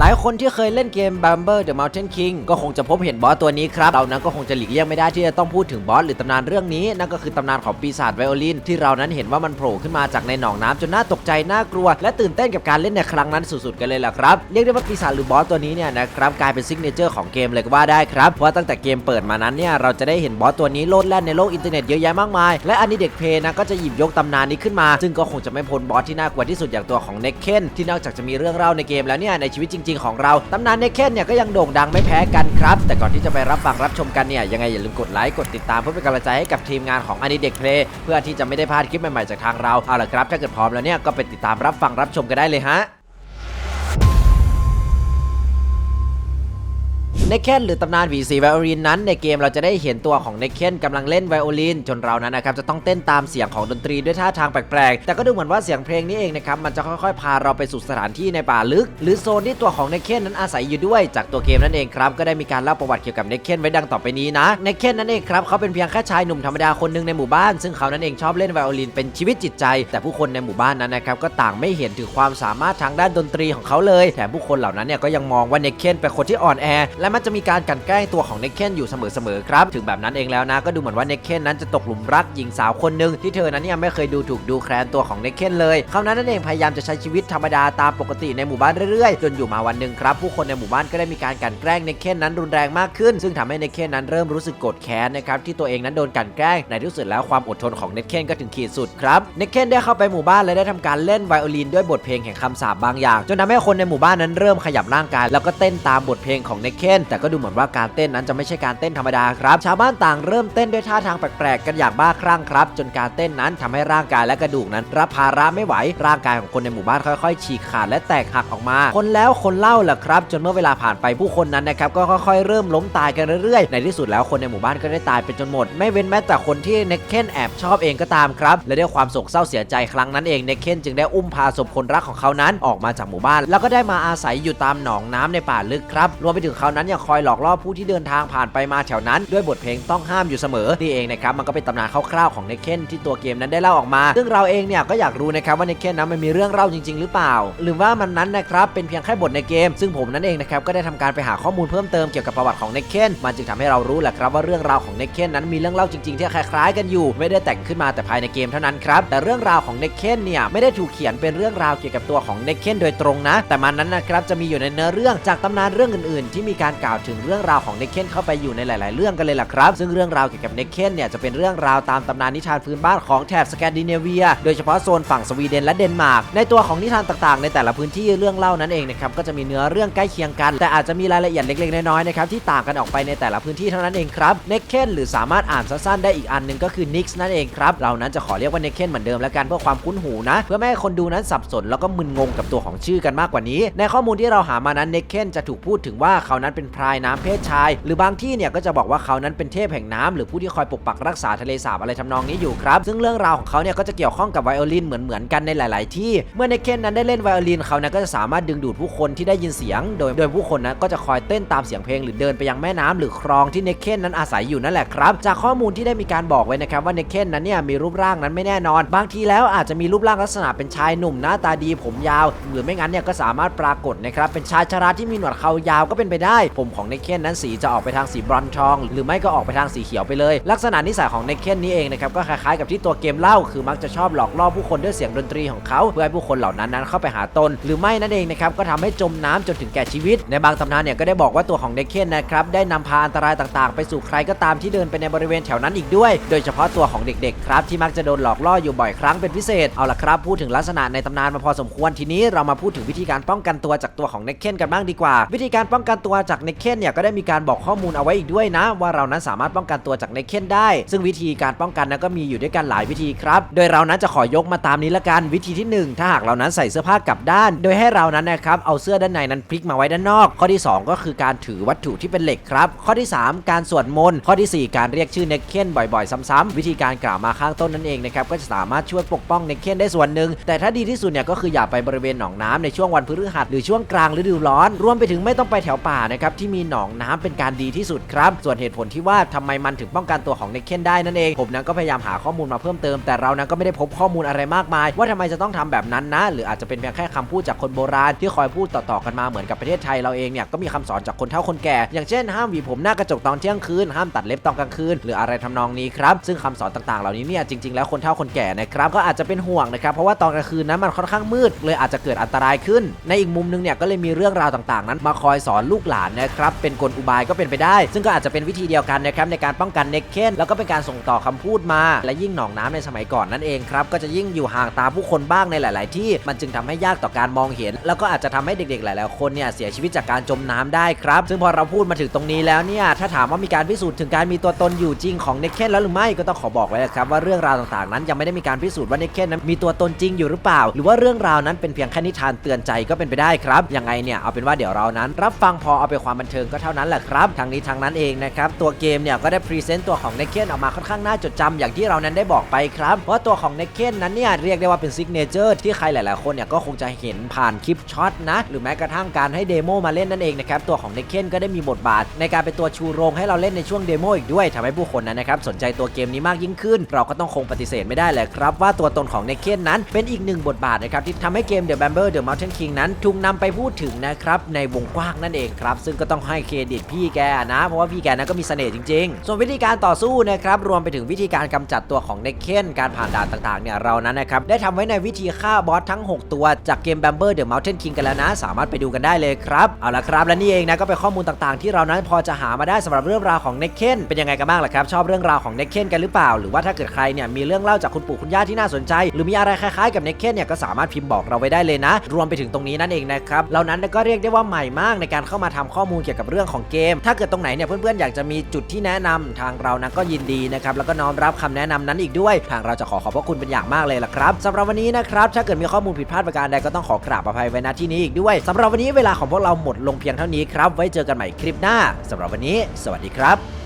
หลายคนที่เคยเล่นเกม Bamber the Mountain King ก็คงจะพบเห็นบอสตัวนี้ครับ เรานั้นก็คงจะหลีกเลี่ยงไม่ได้ที่จะต้องพูดถึงบอสหรือตำนานเรื่องนี้ นั่นก็คือตำนานของปีศาจไวโอลิน ที่เรานั้นเห็นว่ามันโผล่ขึ้นมาจากในหนองน้ำจนน่าตกใจน่ากลัว และตื่นเต้นกับการเล่นในครั้งนั้นสุดๆกันเลยล่ะครับ เรียกได้ว่าปีศาจหรือบอสตัวนี้เนี่ยนะครับกลายเป็นซิกเนเจอร์ของเกมเลยก็ว่าได้ครับ เพราะตั้งแต่เกมเปิดมานั้นเนี่ยเราจะได้เห็นบอสตัวนี้โลดแล่นในโลกอินเทอร์เน็ตเยอะแยะมากมาย และอันนี้เด็กเพย์นะก็จะหยิบยกตำนานนี้ขึ้นมา ซึ่งก็คงจะไม่พ้นบอสที่น่ากลัวที่สุดอย่างตัวของเน็กเคนที่นอกจากจะมีเรื่องเล่าในเกมแล้วเนี่ยในชีวิตจริงๆ ของเราตำนานเน็กเคนเนี่ยก็ยังโด่งดังไม่แพ้กันครับ แต่ก่อนที่จะไปรับฟังรับชมกันเนี่ยยังไงอย่าลืมกดไลค์กดติดตามเพื่อเป็นกำลังใจให้กับทีมงานของอันนี้เด็กเพลย์เพื่อที่จะไม่ได้พลาดคลิปใหม่ๆจากทางเราเอาละครับ ถ้าเกิดพร้อมแล้วเนี่ยก็ไปติดตามรับฟังรับชมกันได้เลยฮะ เนคเคนหรือตำนานผีสีไวโอลินนั้นในเกมเราจะได้เห็นตัวของเนคเคนกำลังเล่นไวโอลินจนเรานั้นนะครับจะต้องเต้นตามเสียงของดนตรีด้วยท่าทางแปลกๆ แต่ก็ดูเหมือนว่าเสียงเพลงนี้เองนะครับมันจะค่อยๆ พาเราไปสู่สถานที่ในป่าลึก หรือโซนที่ตัวของเนคเคนนั้นอาศัยอยู่ด้วย จากตัวเกมนั่นเองครับก็ได้มีการเล่าประวัติเกี่ยวกับเนคเคนไว้ดังต่อไปนี้นะเนคเคนนั่นเองครับเขาเป็นเพียงแค่ชายหนุ่มธรรมดาคนหนึ่งในหมู่บ้าน ซึ่งเขานั้นเองชอบเล่นไวโอลินเป็นชีวิตจิตใจ แต่ผู้คนในหมู่บ้านนั้นนะครับก็ต่างไม่เห็นถึงความสามารถทางด้านดนตรีของเขาเลยแถมผู้คนเหล่านั้นเนี่ยก็ยังมองว่าเนเคนเป็นคนที่อ่อนแอและมันจะมีการกันแกล้งตัวของเนคเคนอยู่เสมอๆครับ ถึงแบบนั้นเองแล้วนะก็ดูเหมือนว่าเนคเคนนั้นจะตกหลุมรักหญิงสาวคนหนึ่งที่เธอนั้นเนี่ยไม่เคยดูถูกดูแคลนตัวของเนคเคนเลยเขานั้นนั่นเองพยายามจะใช้ชีวิตธรรมดาตามปกติในหมู่บ้านเรื่อยๆ จนอยู่มาวันหนึ่งครับ ผู้คนในหมู่บ้านก็ได้มีการกันแกล้งเนคเคนนั้นรุนแรงมากขึ้น ซึ่งทำให้เนคเคนนั้นเริ่มรู้สึกโกรธแค้นนะครับที่ตัวเองนั้นโดนกันแกล้งในที่สุดแล้วความอดทนของเนคเคนก็ถึงขีดสุดครับเนคเคนได้เข้าไปหมู่บ้านและได้ทำการเล่นไวโอลินด้วยบทเพลงแห่งคำสาปบางอย่าง จนทำให้คนในหมู่บ้านนั้นเริ่มขยับร่างกายแล้วก็เต้นตามบทเพลงของเนคเคนแต่ก็ดูเหมือนว่าการเต้นนั้นจะไม่ใช่การเต้นธรรมดาครับ ชาวบ้านต่างเริ่มเต้นด้วยท่าทางแปลกๆกันอย่างบ้าคลั่งครับ จนการเต้นนั้นทำให้ร่างกายและกระดูกนั้น รับภาระไม่ไหว ร่างกายของคนในหมู่บ้านค่อยๆ ฉีกขาดและแตกหักออกมา คนแล้วคนเล่าแหละครับ จนเมื่อเวลาผ่านไปผู้คนนั้นนะครับก็ค่อยๆ เริ่มล้มตายกันเรื่อยๆ ในที่สุดแล้วคนในหมู่บ้านก็ได้ตายไปจนหมด ไม่เว้นแม้แต่คนที่เนคเคนแอบชอบเองก็ตามครับ และด้วยความโศกเศร้าเสียใจครั้งนั้นเองเนคเคนจึงได้อุ้มพาศพคนรักของเขานั้นออกมาจากหมู่บ้าน แล้วก็ได้มาอาศัยอยู่ตามหนองน้ำในป่าลึกครับรวมไปถึงเขานั้นยังคอยหลอกล่อผู้ที่เดินทางผ่านไปมาแถวนั้น ด้วยบทเพลงต้องห้ามอยู่เสมอนี่เองนะครับมันก็เป็นตำนานคร่าวๆของเนคเคนที่ตัวเกมนั้นได้เล่าออกมา ซึ่งเราเองเนี่ยก็อยากรู้นะครับว่าเนคเคนนั้นมันมีเรื่องเล่าจริง ๆ หรือเปล่า หรือว่ามันนั้นนะครับเป็นเพียงแค่บทในเกม ซึ่งผมนั้นเองนะครับก็ได้ทำการไปหาข้อมูลเพิ่มเติมเกี่ยวกับประวัติของเนคเคนมันจึงทำให้เรารู้แหละครับว่าเรื่องราวของเนคเคนนั้นมีเรื่องเล่าจริงๆ ที่คล้ายๆกันอยู่ ไม่ได้แต่งขึ้นมาแต่ภายในเกมเท่านั้นครับแต่เรื่องราวของเนเคนเนี่ยไม่ได้ถูกเขียนเป็นเรื่องราวเกี่ยวกับตัวของเนเคนโดยตรงนะ แต่มันนั้นนะครับจะมีอยู่ในเนื้อเรื่องจากตำนานเรื่องอื่นๆ ที่มีการกล่าวถึงเรื่องราวของเนคเคนเข้าไปอยู่ในหลาย ๆ เรื่องกันเลยล่ะครับ ซึ่งเรื่องราวเกี่ยวกับเนคเคนเนี่ยจะเป็นเรื่องราวตามตำนานนิทานพื้นบ้านของแถบสแกนดิเนเวีย โดยเฉพาะโซนฝั่งสวีเดนและเดนมาร์ก ในตัวของนิทานต่าง ๆ ในแต่ละพื้นที่เรื่องเล่านั้นเองนะครับก็จะมีเนื้อเรื่องใกล้เคียงกัน แต่อาจจะมีรายละเอียดเล็ก ๆ น้อย ๆ นะครับที่ต่างกันออกไปในแต่ละพื้นที่เท่านั้นเองครับเนคเคนหรือสามารถอ่านสั้น ๆ ได้อีกอันหนึงก็คือนิกส์นั่นเองครับเรานั้นจะขอเรียกว่าเนคเคนเหมือนเดิมแล้วกันเพื่อความคุ้นหูนะเพื่อไม่ให้คนดูนั้นสับสนแล้วก็มึนงงกับตัวของชื่อกันมากกว่านี้ ในข้อมูลที่เราหามานั้นเนคเคนจะถูกพูดถึงว่าเขานั้นเป็นพรายน้ำเพศชาย หรือบางที่เนี่ยก็จะบอกว่าเขานั้นเป็นเทพแห่งน้ำหรือผู้ที่คอยปกปักรักษาทะเลสาบอะไรทำนองนี้อยู่ครับ ซึ่งเรื่องราวของเขาเนี่ยก็จะเกี่ยวข้องกับไวโอลินเหมือนๆกันในหลาย ๆ ที่ เมื่อเนคเคนนั้นได้เล่นไวโอลินเขานั้นก็จะสามารถดึงดูดผู้คนที่ได้ยินเสียง โดยโดยผู้คนนั้นก็จะคอยเต้นตามเสียงเพลงหรือเดินไปยังแม่น้ำหรือคลองที่เนคเคนนั้นอาศัยอยู่นั่นแหละครับ จากข้อมูลที่ได้มีการบอกไว้นะครับว่าเนคเคนนั้นเนี่ยมีรูปร่างนั้นไม่แน่นอน บางทีแล้วอาจจะมีรูปร่างลักษณะเป็นชายหนุ่มหน้าตาดีผมยาว หรือไม่งั้นเนี่ยก็สามารถปรากฏนะครับเป็นชายชราที่มีหนวดเขายาวก็เป็นไปได้ ผมของเนคเคนนั้นสีจะออกไปทางสีบรอนทอง หรือไม่ก็ออกไปทางสีเขียวไปเลย ลักษณะนิสัยของเนคเคนนี้เองนะครับก็คล้ายๆกับที่ตัวเกมเล่าคือมักจะชอบหลอกล่อผู้คนด้วยเสียงดนตรีของเขา เพื่อให้ผู้คนเหล่านั้นนั้นเข้าไปหาตน หรือไม่นั่นเองนะครับก็ทำให้จมน้ำจนถึงแก่ชีวิต ในบางตำนานเนี่ยก็ได้บอกว่าตัวของเนคเคนนะครับได้นำพาอันตรายต่างๆ ไปสู่ใครก็ตามที่เดินไปในบริเวณแถวนั้นอีกด้วย โดยเฉพาะตัวของเด็กๆครับที่มักจะโดนหลอกล่ออยู่บ่อยครั้งเป็นพิเศษเอาละครับพูดถึงลักษณะในตำนานมาพอสมควรทีนี้เรามาพูดถึงวิธีการป้องกันตัวจากตัวของเนเคนกันบ้างดีกว่า วิธีการป้องกันตัวจากเนคเคนเนี่ยก็ได้มีการบอกข้อมูลเอาไว้อีกด้วยนะ ว่าเรานั้นสามารถป้องกันตัวจากเนเคนได้ ซึ่งวิธีการป้องกันนั้นก็มีอยู่ด้วยกันหลายวิธีครับ โดยเรานั้นจะขอยกมาตามนี้ละกันวิธีที่หนึ่งถ้าหากเรานั้นใส่เสื้อผ้ากลับด้าน โดยให้เรานั้นนะครับเอาเสื้อด้านในนั้นพลิกมาไว้ด้านนอก ข้อที่สองก็คือการถือวัตถุที่เป็นเหล็กครับ ข้อที่สามการสวดมนต์ข้อที่สี่การเรียกชื่อเนเคนบ่อยๆ ซ้ำๆวิธีการกล่าวมาข้างต้นนั่นเองนะครับก็จะสามารถช่วยปกป้องเนเคนได้ส่วนหนึ่งแต่ถ้าดีที่สุดเนี่ยก็คืออย่าไปบริเวณหนองน้ำในช่วงวันพฤหัสหรือช่วงกลางฤดูร้อน รวมไปถึงไม่ต้องไปแถวป่านะครับที่มีหนองน้ำเป็นการดีที่สุดครับ ส่วนเหตุผลที่ว่าทำไมมันถึงป้องกันตัวของเนคเคนได้นั่นเอง ผมนั้นก็พยายามหาข้อมูลมาเพิ่มเติม แต่เรานั้นก็ไม่ได้พบข้อมูลอะไรมากมาย ว่าทำไมจะต้องทำแบบนั้นนะ หรืออาจจะเป็นเพียงแค่คำพูดจากคนโบราณที่คอยพูดต่อๆกันมาเหมือนกับประเทศไทยเราเองเนี่ยก็มีคำสอนจากคนเฒ่าคนแก่ อย่างเช่นห้ามหวีผมหน้ากระจกตอนเที่ยงคืนห้ามตัดเล็บตอนกลางคืนหรืออะไรทำนองนี้ครับซึ่งคำสอนต่างๆ เหล่านี้เนี่ยจริงๆแล้วคนเฒ่าคนแก่นะครับก็อาจจะเป็นห่วงนะครับเพราะว่าตอนกลางคืนนั้นมันค่อนข้างมืด เลยอาจจะเกิดอันตรายขึ้น ในอีกมุมนึงเนี่ยก็เลยมีเรื่องราวต่างๆ นั้นมาคอยสอนลูกหลานนะครับ เป็นกลอุบายก็เป็นไปได้ ซึ่งก็อาจจะเป็นวิธีเดียวกันนะครับในการป้องกันเน็กเคนแล้วก็เป็นการส่งต่อคำพูดมา และยิ่งหนองน้ำในสมัยก่อนนั่นเองครับก็จะยิ่งอยู่ห่างตาผู้คนบ้างในหลาย ๆ ที่มันจึงทำให้ยากต่อการมองเห็น แล้วก็อาจจะทำให้เด็ก ๆ หลาย ๆ คนเนี่ยเสียชีวิตจากการจมน้ำได้ครับ ซึ่งพอเราพูดมาถึงตรงนี้แล้วเนี่ยถ้าถามว่ามีการพิสูจน์ถึงการมีตัวตนอยู่จริงของเน็กเคนแล้วหรือไม่ก็ต้องขอบอกไว้เลยครับว่าเรื่องราวต่าง ๆ นั้นยังไม่ได้มีการพิสูจน์ว่าเน็กเคนนั้นมีตัวตนจริงอยู่หรือเปล่า หรือว่าเรื่องราวนั้นเป็นเพียงแค่นิทานเตือนใจก็เป็นไปได้ครับยังไงเนี่ยเอาเป็นว่าเดี๋ยวเรานั้น รับฟังพอเอาไปความบันเทิงก็เท่านั้นแหละครับทางนี้ทางนั้นเองนะครับตัวเกมเนี่ยก็ได้พรีเซนต์ตัวของเน็กเคนออกมาค่อนข้างน่าจดจำอย่างที่เรานั้นได้บอกไปครับเพราะตัวของเน็กเคนนั้นเนี่ยเรียกได้ว่าเป็นซิกเนเจอร์ที่ใครหลายๆคนเนี่ยก็คงจะเห็นผ่านคลิปช็อตนะหรือแม้กระทั่งการให้เดโมมาเล่นนั่นเองนะครับตัวของเน็กเคนก็ได้มีบทบาท ในการเป็นตัวชูโรงให้เราเล่นในช่วงเดโมอีกด้วยทำให้ผู้คนนั้นนะครับสนใจตัวเกมนี้มากยิ่งขึ้น เราก็ต้องคงปฏิเสธไม่ได้แหละครับ ว่าตัวตนของเน็กเคนนั้นเป็นอีกหนึ่งบทบาทนะครับที่ทำให้เกม The Bamber The Mountain King นั้นถูกนำไปพูดถึงนะครับในวงกว้างนั่นเองครับซึ่งก็ต้องให้เครดิตพี่แกนะ เพราะว่าพี่แกนั้นก็มีเสน่ห์จริงๆ ส่วนวิธีการต่อสู้นะครับรวมไปถึงวิธีการกำจัดตัวของเน็กเคนการผ่านด่านต่างๆเนี่ยเรานั้นนะครับได้ทำไว้ในวิธีฆ่าบอสทั้ง 6 ตัวจากเกม Bamber The Mountain King กันแล้วนะ สามารถไปดูกันได้เลยครับเอาละครับและนี่เองนะก็เป็นข้อมูลต่างๆ ที่เรานั้นพอจะหามาได้สำหรับเรื่องราวของเน็กเคนเป็นยังไงกันบ้างล่ะครับชอบเรื่องราวของเน็กเคนกันหรือเปล่า หรือว่าถ้าเกิดใครเนี่ยมีเรื่องเล่าจากคุณปู่คุณย่าที่น่าสนใจ หรือมีอะไรคล้ายๆกับเนเคนเนี่ยก็สามารถพิมพ์บอกเราไว้ได้เลยนะ รวมไปถึงตรงนี้นั่นเองนะครับเหล่านั้นก็เรียกได้ว่าใหม่มากในการเข้ามาทำข้อมูลเกี่ยวกับเรื่องของเกม ถ้าเกิดตรงไหนเนี่ยเพื่อนๆอยากจะมีจุดที่แนะนำทางเรานะก็ยินดีนะครับแล้วก็น้อมรับคำแนะนำนั้นอีกด้วย ทางเราจะขอขอบพระคุณเป็นอย่างมากเลยล่ะครับสำหรับวันนี้นะครับถ้าเกิดมีข้อมูลผิดพลาดประการใดก็ต้องขอกราบอภัยไว้ณที่นี้อีกด้วยสำหรับวันนี้เวลาของพวกเราหมดลงเพียงเท่านี้ครับไว้เจอกันใหม่คลิปหน้าสำหรับวันนี้ สวัสดีครับ